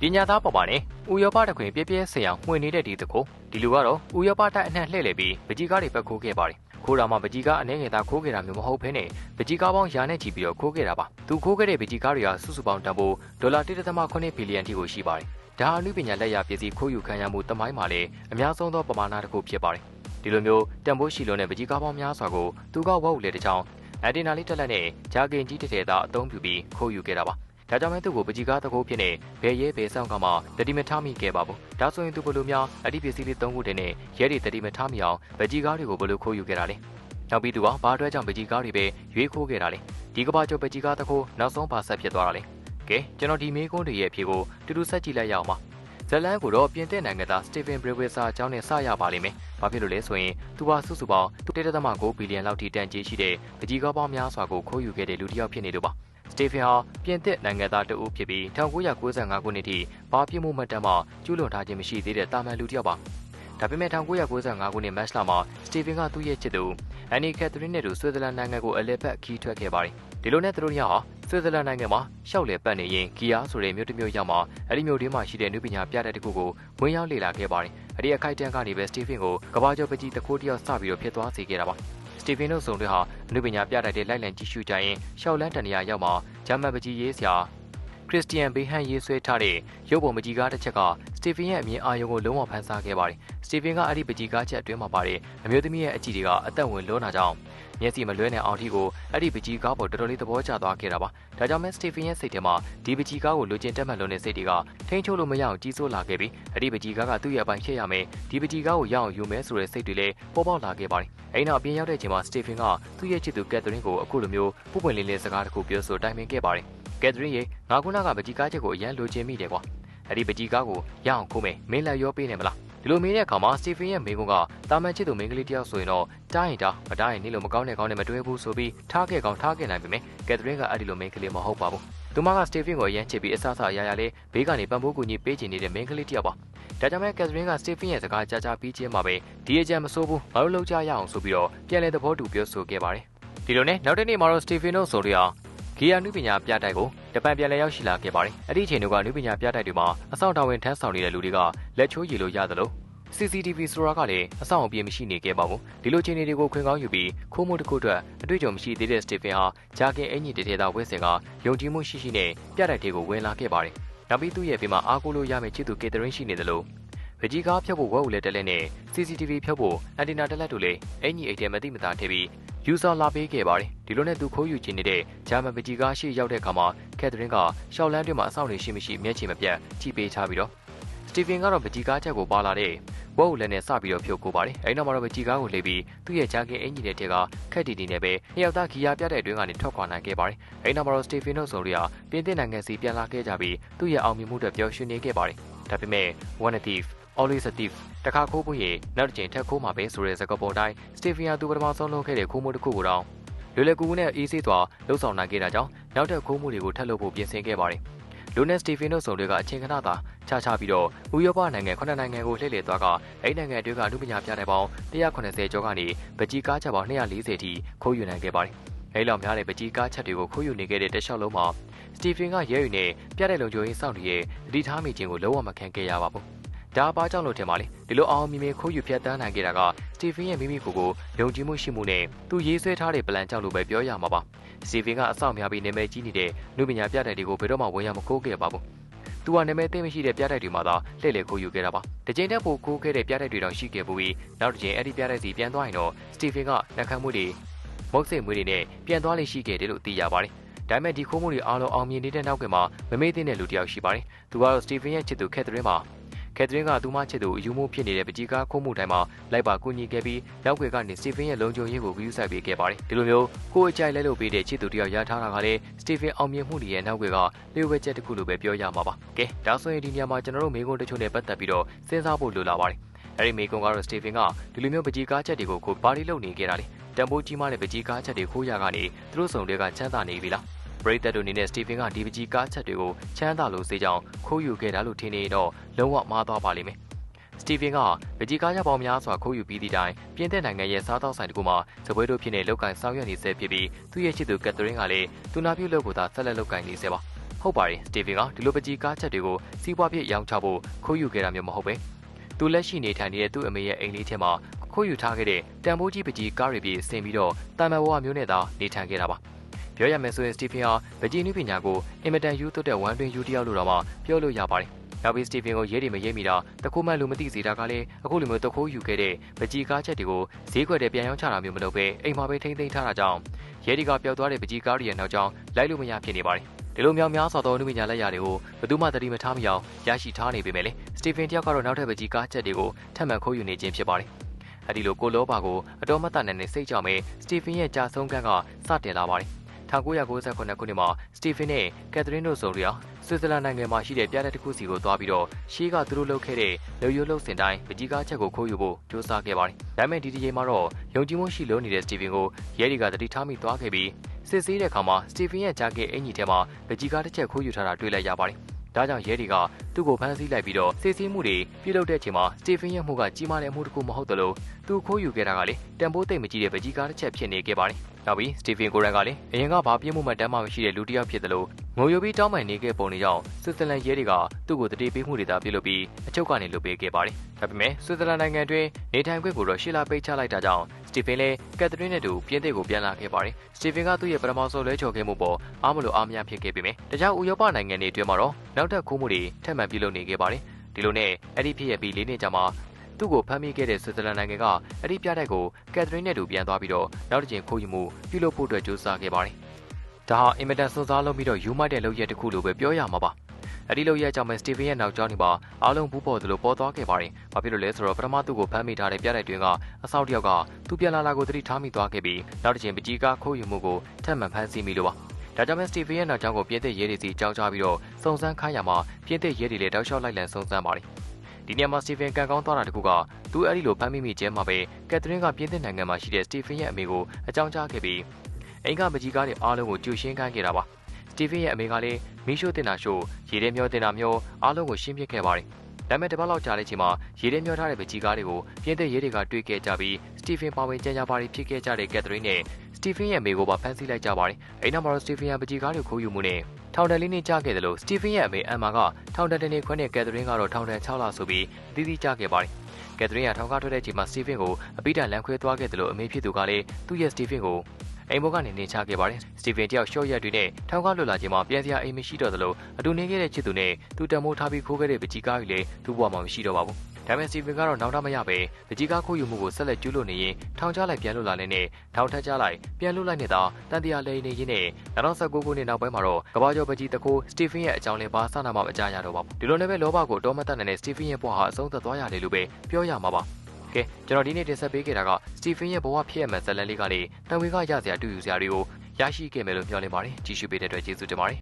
ပညာသားပေါ်ပါနဲ့ဥရောပတခွင်ပြည့်ပြည့်ဆင်အောင်မှွေနေတဲ့ဒီတကိုဒီလူကတော့ဥရောပတိုက်အနှံ့လှည့်လည်ပြီးပကြီးကားတွေပဲခိုးခဲ့ပါတယ်ခိုးတာမှပကြီးကားအနေငယ်သားခိုးခဲ့တာမျိုးမဟုတ်ဘဲနဲ့ပကြီးကားပေါင်းရာနဲ့ချီပြီးတော့ခိုးခဲ့တာပါသူခိုးခဲ့တဲ့ပကြီးကားတွေကစုစုပေါင်းတန်ဖိုးဒေါ်လာ1.8ဘီလီယံထိကိုရှိပါတယ်ဒါအနုပညာလက်ရပစ္စည်းခိုးယူခံရမှုတမိုင်းမှာလည်းအများဆုံးသောပမာဏတစ်ခုဖြစ်ပါတယ်ဒီလိုမျိုးတန်ဖိုးရှိလို့နဲ့ပကြီးကားပေါင်းများစွာကိုသူကဝတ်ဦးလေတစ်ချောင်းအန်တီနာလေးတက်လက်နဲ့ဂျာကင်ကြီးတစ်ထည်သားအသုံးပြုပြီးခိုးယူခဲ့တာပါ ဒါကြောင့်မဲသူ့ကိုပကြီးကားတကိုးဖြစ်နေဘယ်ရဲဘယ်ဆောင်ကမှတတိမထားမိခဲ့ပါဘူးဒါဆိုရင်သူဘလို့များအဒီပစ္စည်းလေးသုံးခုတည်းနဲ့ရဲတွေတတိမထားမိအောင်ပကြီးကားတွေကိုဘလို့ခိုးယူခဲ့တာလဲနောက်ပြီးသူကဘာအတွက်ကြောင့်ပကြီးကားတွေပဲရွေးခိုးခဲ့တာလဲဒီကဘာကျော်ပကြီးကားတကိုးနောက်ဆုံးပါဆက်ဖြစ်သွားတာလဲကဲကျွန်တော်ဒီမေးခွန်းတွေရဲ့အဖြေကိုတူတူဆက်ကြည့်လိုက်ရအောင်ပါဇလန်ကိုတော့ပြင်သစ်နိုင်ငံသားစတီဗင်ဘရီဝေဆာအကြောင်းနဲ့စရပါလိမ့်မယ်။ဘာဖြစ်လို့လဲဆိုရင်သူဟာစုစုပေါင်း1.9ဘီလီယံလောက်ထိတန်ကြေးရှိတဲ့ပကြီးကားပေါင်းများစွာကိုခိုးယူခဲ့တဲ့လူတစ်ယောက်ဖြစ်နေလို့ပါ။ စတီဗင်ဟာပြင်သစ်နိုင်ငံသားတဦးဖြစ်ပြီး1995ခုနှစ်ထိဘာပြစ်မှုမှတ်တမ်းမှကျူးလွန်ထားခြင်းမရှိသေးတဲ့တာမန်လူတစ်ယောက်ပါ။ဒါပေမဲ့1995ခုနှစ်မတ်လမှာစတီဗင်ကသူ့ရဲ့ချစ်သူအန်နီကက်သရင်းနဲ့တူဆွစ်ဇာလန်နိုင်ငံကိုအလဲပတ်ခီးထွက်ခဲ့ပါတယ်။ဒီလိုနဲ့သူတို့ညဟာဆွစ်ဇာလန်နိုင်ငံမှာရှောက်လေပတ်နေရင်ဂီယာဆိုတဲ့မြို့တစ်မြို့ရောက်မှာအဲ့ဒီမြို့တွင်းမှာရှိတဲ့နုပညာပြတဲ့တခုကိုဝင်ရောက်လေ့လာခဲ့ပါတယ်။အဲ့ဒီအခိုက်အတန့်ကနေပဲစတီဖင်ကိုကဘာကျော်ပကြီးတခိုးတယောက်စပြီးတော့ဖြစ်သွားစေခဲ့တာပါ။စ တီဖင်တို့စုံတွေဟာနုပညာပြတတ်တဲ့လိုက်လံကြည့်ရှုကြရင်ရှောက်လန်းတနေရာရောက်မှာဂျာမန်ပကြီးရေးစရာ ခရစ်စတီယန်ဘေဟန်ရေးဆွဲထားတဲ့ရုပ်ပုံပကြီးကားတစ်ချက်ကစတီဖင်ရဲ့အမြင်အာရုံကိုလုံးဝဖန်ဆားခဲ့ပါတယ်။စတီဖင်ကအဲ့ဒီပကြီးကားချက်အတွင်းမှာပါတဲ့အမျိုးသမီးရဲ့အကြည့်တွေကအသက်ဝင်လွန်းတာကြောင့်မျက်စိမလွဲနိုင်အောင်ထိကိုအဲ့ဒီပကြီးကားပေါ်တော်တော်လေးသဘောကျသွားခဲ့တာပါ။ဒါကြောင့်မဲစတီဖင်ရဲ့စိတ်ထဲမှာဒီပကြီးကားကိုလိုချင်တက်မှတ်လွန်တဲ့စိတ်တွေကထိန်းချုပ်လို့မရအောင်ကြီးစိုးလာခဲ့ပြီးအဲ့ဒီပကြီးကားကသူ့ရဲ့အပိုင်းရှက်ရမယ်ဒီပကြီးကားကိုရအောင်ယူမယ်ဆိုတဲ့စိတ်တွေလည်းပေါ်ပေါက်လာခဲ့ပါတယ်။အဲ့နောက်အပြင်ရောက်တဲ့အချိန်မှာစတီဖင်ကသူ့ရဲ့ချစ်သူကက်သရင်းကိုအခုလိုမျိုးပုပွင့်လေးလေးစကားတစ်ခုပြောဆိုတိုင်ပင်ခဲ့ပါတယ်။ ကက်သရင်းရေငါခုနကပကြီးကားချက်ကိုအရန်လိုချင်မိတယ်ကွာ။အဲ့ဒီပကြီးကားကိုရအောင်ခိုးမယ်မင်းလည်းရောပေးနေမလား။ဒီလိုမေးတဲ့အခါမှာစတီဖင်ရဲ့မိကုန်းကတာမန်ချစ်သူမိန်းကလေးတယောက်ဆိုရင်တော့တားရင်တားမတားရင်နေလို့မကောင်းတဲ့ကောင်းနဲ့မတွဲဘူးဆိုပြီးထားခဲ့ကောင်းထားခဲ့နိုင်ပေမဲ့ကက်သရင်းကအဲ့ဒီလိုမိန်းကလေးမဟုတ်ပါဘူးသူမကစတီဖင်ကိုအရန်ချစ်ပြီးအဆအဆအရာရာလေးဘေးကနေပံ့ပိုးကူညီပေးချင်နေတဲ့မိန်းကလေးတယောက်ပါဒါကြောင့်မဲကက်သရင်းကစတီဖင်ရဲ့စကားကြားကြားပြီးချင်းမှာပဲဒီအကြံမစိုးဘူးငါတို့လောက်ကြရအောင်ဆိုပြီးတော့ပြန်လည်သဘောတူပြောဆိုခဲ့ပါတယ်ဒီလိုနဲ့နောက်တစ်နေ့မှာတော့စတီဖင်တို့ဆိုရ ဂီယာနုပညာပြတိုက်ကိုဂျပန်ပြန်လည်ရောက်ရှိလာခဲ့ပါတယ်။အဲ့ဒီအချိန်တုန်းကနုပညာပြတိုက်တွေမှာအဆောင်တော်ဝင်ထမ်းဆောင်နေတဲ့လူတွေကလက်ချိုးရည်လို့ရသလို CCTV ဆိုတာကလည်းအဆောင်အပြေမရှိနေခဲ့ပါဘူးဒီလိုချိန်တွေကိုခွင်ကောင်းယူပြီးခိုးမှုတစ်ခုအတွက်အတွေ့အကြုံမရှိသေးတဲ့စတီဖင်ဟာဂျာကင်အင်ဂျီတထေသာဝက်စင်ကယုံကြည်မှုရှိရှိနဲ့ပြတိုက်တွေကိုဝင်လာခဲ့ပါတယ်နောက်ပြီးသူ့ရဲ့ဘေးမှာအားကိုးလို့ရမယ့်ချစ်သူကေသရင်းရှိနေတယ်လို့ဗကြီးကားဖြုတ်ဖို့ဝက်ဦးလဲတက်လက်နဲ့ CCTV ဖြုတ်ဖို့အန်တီနာတက်လက်တို့လည်းအင်ဂျီအိတ်ထဲမသိမသာထည့်ပြီး ယူဆလာပေးခဲ့ပါတယ်ဒီလိုနဲ့သူခိုးယူခြင်းနေတဲ့ဂျာမန်ပကြီးကားရှေ့ရောက်တဲ့အခါမှာကက်သရင်းကရှောက်လန်းတွင်မှာအဆောင်တွေရှိမရှိမျက်ခြေမပြတ်ကြည့်ပေးချပြီးတော့စတီဖင်ကတော့ပကြီးကားချက်ကိုပါလာတဲ့ဝက်ကိုလည်းနဲ့စပြီးတော့ဖြုတ်ကိုပါတယ်အဲဒီနောက်မှာတော့ပကြီးကားကိုလေပြီးသူ့ရဲ့ဂျာကင်အင်ဂျီတဲ့ထဲကခက်တီတီနဲ့ပဲနှစ်ယောက်သားဂီယာပြတဲ့အတွင်းကနေထွက်ခွာနိုင်ခဲ့ပါတယ်အဲဒီနောက်မှာတော့စတီဖင်တို့ဆိုရီယာပြင်သစ်နိုင်ငံစီပြန်လာခဲ့ကြပြီးသူ့ရဲ့အောင်မြင်မှုတွေပျော်ရွှင်နေခဲ့ပါတယ်ဒါပေမဲ့ one a thief always a thief တခါခိုးဖို့ရင်နောက်တစ်ချိန်ထပ်ခိုးမှာပဲဆိုတဲ့စကားပုံတိုင်းစတီဖီယာသူပထမဆုံးလုပ်ခဲ့တဲ့ခိုးမှုတစ်ခုကိုတော့လွယ်လွယ်ကူကူနဲ့အေးဆေးစွာလှုပ်ဆောင်နိုင်ခဲ့တာကြောင့်နောက်ထပ်ခိုးမှုတွေကိုထပ်လုပ်ဖို့ပြင်ဆင်ခဲ့ပါတယ်လူနက်စတီဖင်တို့စုံတွေကအချိန်ခဏသာခြားခြားပြီးတော့ဥရောပနိုင်ငံခုနှစ်နိုင်ငံကိုလှည့်လည်သွားကအဲ့နိုင်ငံတွေကလူပညာပြတဲ့ပေါင်း180ကျော်ကနေပကြီးကားချက်ပေါင်း240ထိခိုးယူနိုင်ခဲ့ပါတယ်။အဲ့လောက်များတဲ့ပကြီးကားချက်တွေကိုခိုးယူနေခဲ့တဲ့တလျှောက်လုံးမှာစတီဖင်ကရဲယူနဲ့ပြတဲ့လုံခြုံရေးစောင့်နေတဲ့တတိထားမိခြင်းကိုလုံးဝမခံခဲ့ရပါဘူး။ ဒါဘာကြောင့်လို့ထင်ပါလဲဒီလိုအောင်မြင်မြင်ခိုးယူဖျက်ဆီးနိုင်ခဲ့တာကစတီဖင်ရဲ့မိမိကိုယ်ကိုယုံကြည်မှုရှိမှုနဲ့သူရေးဆွဲထားတဲ့ပလန်ကြောင့်လို့ပဲပြောရမှာပါစတီဖင်ကအဆောက်များပြီးနာမည်ကြီးနေတဲ့လူပညာပြတဲ့တွေကိုဘယ်တော့မှဝင်ရမခိုးခဲ့ပါဘူးသူကနာမည်သိမရှိတဲ့ပြတိုက်တွေမှာသာလှည့်လည်ခိုးယူခဲ့တာပါ။တကြိမ်တက်ဖို့ခိုးခဲ့တဲ့ပြတိုက်တွေတောင်ရှိခဲ့ပြီးနောက်တစ်ကြိမ်အဲ့ဒီပြတိုက်စီပြန်သွားရင်တော့စတီဖင်ကလက်ခံမှုတွေမုတ်စိတ်မွေးတွေနဲ့ပြန်သွားလိမ့်ရှိခဲ့တယ်လို့သိရပါတယ်။ဒါပေမဲ့ဒီခိုးမှုတွေအားလုံးအောင်မြင်နေတဲ့နောက်ကမှမမေ့တဲ့လူတစ်ယောက်ရှိပါတယ်။သူကတော့စတီဖင်ရဲ့ချစ်သူကက်သရင်းပါ ကက်သရင်းကသူမချစ်သူအယူမှုဖြစ်နေတဲ့ပကြီးကားခိုးမှုတိုင်းမှာလိုက်ပါကူညီခဲ့ပြီးနောက်ွယ်ကနေစတီဖင်ရဲ့လုံခြုံရေးကိုဂရုစိုက်ပေးခဲ့ပါတယ်။ဒီလိုမျိုးကိုယ်အကြိုက်လဲလို့ပေးတဲ့ချစ်သူတယောက်ရထားတာကလည်းစတီဖင်အောင်မြင်မှုတွေရဲ့နောက်ွယ်ကလျှို့ဝှက်ချက်တစ်ခုလို့ပဲပြောရမှာပါ။ကဲဒါဆိုရင်ဒီနေရာမှာကျွန်တော်တို့မိကုန်းတချို့နဲ့ပတ်သက်ပြီးတော့စဉ်းစားဖို့လိုလာပါတယ်။အဲဒီမိကုန်းကတော့စတီဖင်ကဒီလိုမျိုးပကြီးကားချက်တွေကိုကိုဘာလို့လုပ်နေခဲ့တာလဲ။တန်ဖိုးကြီးမားတဲ့ပကြီးကားချက်တွေခိုးရကနေသူတို့စုံတွေကချမ်းသာနေပြီလား။ ပရိသတ်တို့အနေနဲ့စတီဖင်ကဒီပကြီးကားချက်တွေကိုချမ်းသာလို့စေကြောင်းခိုးယူခဲ့တာလို့ထင်နေတော့လုံးဝမှားသွားပါလိမ့်မယ်။စတီဖင်ကပကြီးကားချက်ပေါင်းများစွာခိုးယူပြီးသည့်တိုင်ပြင်သစ်နိုင်ငံရဲ့စားသောက်ဆိုင်တခုမှာစပွဲတို့ဖြစ်နေလောက်ကင်ဆောင်ရွက်နေဆဲဖြစ်ပြီးသူ့ရဲ့ချစ်သူကက်သရင်းကလည်းသူနာပြုလုပ်ကိုသာဆက်လက်လုပ်ကင်နေဆဲပါ။ဟုတ်ပါတယ်စတီဗင်ကဒီလိုပကြီးကားချက်တွေကိုစီးပွားဖြစ်ရောင်းချဖို့ခိုးယူခဲ့တာမျိုးမဟုတ်ပဲသူလက်ရှိနေထိုင်နေတဲ့သူ့အမေရဲ့အိမ်လေးထဲမှာခိုးယူထားခဲ့တဲ့တန်ဖိုးကြီးပကြီးကားတွေပြေဆင်ပြီးတော့တာမန်ဘဝမျိုးနဲ့သာနေထိုင်ခဲ့တာပါ ပြောရမယ်ဆိုရင်စတီဗင်ဟာဗဂျီနုပညာကိုအင်မတန်ယူသွတ်တဲ့ဝမ်တွင်ယူတယောက်လို့တော့မှပြောလို့ရပါတယ်နောက်ပြီးစတီဗင်ကိုရဲတွေမရဲမိတာတခိုးမှလူမသိစေတာကလည်းအခုလိုမျိုးတခိုးယူခဲ့တဲ့ပကြီးကားချက်တွေကိုဈေးခွက်တွေပြန်ရောင်းချတာမျိုးမလုပ်ဘဲအိမ်မှာပဲထိမ့်သိမ်းထားတာကြောင့်ရဲတွေကပျောက်သွားတဲ့ပကြီးကားတွေရဲ့နောက်ကြောင်းလိုက်လို့မရဖြစ်နေပါတယ်ဒီလိုများများစွာသောအမှုပညာလက်ရာတွေကိုဘယ်သူမှသတိမထားမိအောင်ရရှိထားနေပေမဲ့လေစတီဗင်တယောက်ကတော့နောက်ထပ်ပကြီးကားချက်တွေကိုထပ်မံခိုးယူနေခြင်းဖြစ်ပါတယ်အဲဒီလိုကိုလောပါကိုအတော်မတန်တဲ့စိတ်ကြောင့်ပဲစတီဗင်ရဲ့ကြာဆုံးကန်းကစတင်လာပါတယ် 1998ခုနှစ်မှာစတီဗင်နဲ့ကက်သရင်းတို့ဆိုရီယာဆွစ်ဇာလန်နိုင်ငံမှာရှိတဲ့ပြတဲ့တစ်ခုစီကိုသွားပြီးတော့ရှေးကသူတို့လုပ်ခဲ့တဲ့လူရိုးလုပ်စင်တိုင်းပကြီးကားချက်ကိုခိုးယူဖို့ကြိုးစားခဲ့ပါတယ်။ဒါပေမဲ့ဒီဒီချိန်မှာတော့ယုံကြည်မှုရှိလို့နေတဲ့စတီဗင်ကိုရဲတွေကတတိထားမိသွားခဲ့ပြီးစစ်ဆေးတဲ့အခါမှာစတီဗင်ရဲ့ဂျာကက်အင်ကြီးထဲမှာပကြီးကားတစ်ချက်ခိုးယူထားတာတွေ့လိုက်ရပါတယ်။ဒါကြောင့်ရဲတွေကသူ့ကိုဖမ်းဆီးလိုက်ပြီးတော့စစ်ဆေးမှုတွေပြုလုပ်တဲ့အချိန်မှာစတီဗင်ရဲ့မှုကကြီးမားတဲ့အမှုတစ်ခုမဟုတ်သလိုသူခိုးယူခဲ့တာကလေတန်ဖိုးသိမ့်မကြီးတဲ့ပကြီးကားတစ်ချက်ဖြစ်နေခဲ့ပါတယ်။ နောက်ပြီးစတီဗင်ကိုရန်ကလည်းအရင်ကဘာပြင်းမှုမှတမ်းမှမရှိတဲ့လူတစ်ယောက်ဖြစ်တယ်လို့ငိုယိုပြီးတောင်းပန်နေခဲ့ပုံတွေကြောင့်ဆွစ်ဇာလန်ရဲတွေကသူ့ကိုတတိပေးမှုတွေသာပြုလုပ်ပြီးအချုပ်ကနေလွတ်ပေးခဲ့ပါတယ်။ဒါပေမဲ့ဆွစ်ဇာလန်နိုင်ငံတွင်နေထိုင်ခွင့်ကိုတော့ရှီလာပိတ်ချလိုက်တာကြောင့်စတီဗင်လည်းကက်သရင်းနဲ့တူပြင်းသစ်ကိုပြန်လာခဲ့ပါတယ်။စတီဗင်ကသူ့ရဲ့ပထမဆုံးလဲချော်ခဲ့မှုပေါ်အားမလို့အားမရဖြစ်ခဲ့ပေမဲ့တခြားဥရောပနိုင်ငံတွေအတွင်းမှာတော့နောက်ထပ်ခိုးမှုတွေထပ်မံပြုလုပ်နေခဲ့ပါတယ်။ဒီလိုနဲ့အဲ့ဒီဖြစ်ရပြီး၄နှစ်ကြာမှ သူ့ကိုဖမ်းမိခဲ့တဲ့ဆွစ်ဇာလန်နိုင်ငံကအဲ့ဒီပြတိုက်ကိုကက်သရင်းနဲ့တူပြန်သွားပြီးတော့နောက်တစ်ကြိမ်ခိုးယူမှုပြုလုပ်ဖို့အတွက်ကြိုးစားခဲ့ပါတယ်။ဒါဟာအင်မတန်စွန့်စားလုပ်ပြီးတော့ယူမိုက်တဲ့လုပ်ရက်တစ်ခုလိုပဲပြောရမှာပါ။အဲ့ဒီလုပ်ရက်ကြောင့်ပဲစတီဗင်ရဲ့နောက်ကျောင်းဒီမှာအားလုံးဘူးပေါ်သလိုပေါ်သွားခဲ့ပါတယ်။ဘာဖြစ်လို့လဲဆိုတော့ပထမသူ့ကိုဖမ်းမိထားတဲ့ပြတိုက်တွင်ကအဆောက်တယောက်ကသူပြန်လာလာကိုသတိထားမိသွားခဲ့ပြီးနောက်တစ်ချိန်ပကြီးကားခိုးယူမှုကိုထပ်မံဖမ်းဆီးမိလို့ပါ။ဒါကြောင့်ပဲစတီဗင်ရဲ့နောက်ကျောင်းကိုပြင်းသစ်ရဲတွေစီကြောင်းချပြီးတော့စုံစမ်းခိုင်းရမှာပြင်းသစ်ရဲတွေလည်းတောက်လျှောက်လိုက်လံစုံစမ်းပါတယ်။ ဒီနေရာမှာစတီဗင်ကန်ကောင်းသွားတာတခုကသူအဲ့ဒီလိုဖမ်းမိမိကျဲမှာပဲကက်သရင်းကပြင်းသစ်နိုင်ငံမှာရှိတဲ့စတီဗင်ရဲ့အမေကိုအကြောင်းကြားခဲ့ပြီးအိမ်ကပကြီးကားတွေအားလုံးကိုကြိုရှင်းခိုင်းခဲ့တာပါစတီဗင်ရဲ့အမေကလည်းမီးရှို့တင်တာရှို့ရေထဲမျောတင်တာမျောအားလုံးကိုရှင်းပြခဲ့ပါတယ်ဒါပေမဲ့တပတ်လောက်ကြာတဲ့ချိန်မှာရေထဲမျောထားတဲ့ပကြီးကားတွေကိုပြင်းတဲ့ရဲတွေကတွေ့ခဲ့ကြပြီးစတီဗင်ပါဝင်ကြံကြပါရီဖြစ်ခဲ့ကြတဲ့ကက်သရင်းနဲ့ စတီဗင်ရဲ့မိကိုပါဖမ်းဆီးလိုက်ကြပါတယ်။အဲ့နောက်မှာတော့စတီဗင်ရဲ့ပကြီးကားတွေခိုးယူမှုနဲ့ထောင်တန်လေးနှစ်ကြာခဲ့တယ်လို့စတီဗင်ရဲ့အမေအမ်မာကထောင်တန်တနေခွန်းနဲ့ကက်သရင်းကတော့ထောင်တန်6လဆိုပြီးအသီးသီးကြာခဲ့ပါတယ်။ကက်သရင်းကထောင်ကားထွက်တဲ့အချိန်မှာစတီဗင်ကိုအပိတန်လန်ခွဲသွားခဲ့တယ်လို့အမေဖြစ်သူကလည်းသူ့ရဲ့စတီဗင်ကို အိမ်ဘောကနေနေချခဲ့ပါတယ်။စတီဗင်တယောက်ရှော့ရက်တွေနဲ့ထောင်ကားလွတ်လာချိန်မှာပြန်စရာအိမ်မရှိတော့သလိုအတူနေခဲ့တဲ့ချစ်သူနဲ့သူတံမိုးထားပြီးခိုးခဲ့တဲ့ပကြီးကားကြီးလည်းသူ့ဘဝမှာမရှိတော့ပါဘူး။ဒါပေမဲ့စတီဗင်ကတော့နောက်တော့မရပဲပကြီးကားခိုးယူမှုကိုဆက်လက်ကျူးလွန်နေရင်ထောင်ချလိုက်ပြန်လွတ်လာတဲ့နဲ့ထောင်ထက်ချလိုက်ပြန်လွတ်လိုက်နေတာတန်တရားလိန်နေရင်းနဲ့2019ခုနှစ်နောက်ပိုင်းမှာတော့ကဘာကျော်ပကြီးတကိုးစတီဗင်ရဲ့အကြောင်းလေးဘာစနာမှမကြားရတော့ပါဘူး။ဒီလိုနဲ့ပဲလောဘကိုတော့မတတ်နိုင်တဲ့စတီဗင်ရဲ့ဘဝဟာအဆုံးသတ်သွားရတယ်လို့ပဲပြောရမှာပါ။ ကဲကျွန်တော်ဒီနေ့တင်ဆက်ပေးခဲ့တာကစတီဖင်ရဲ့ဘဝဖြစ်ရမှန်ဇာတ်လမ်းလေးကနေတန်ဝေကရစရာတူယူစရာတွေကိုရရှိခဲ့မယ်လို့မျှော်လင့်ပါတယ်ကြည့်ရှုပေးတဲ့အတွက်ကျေးဇူးတင်ပါတယ်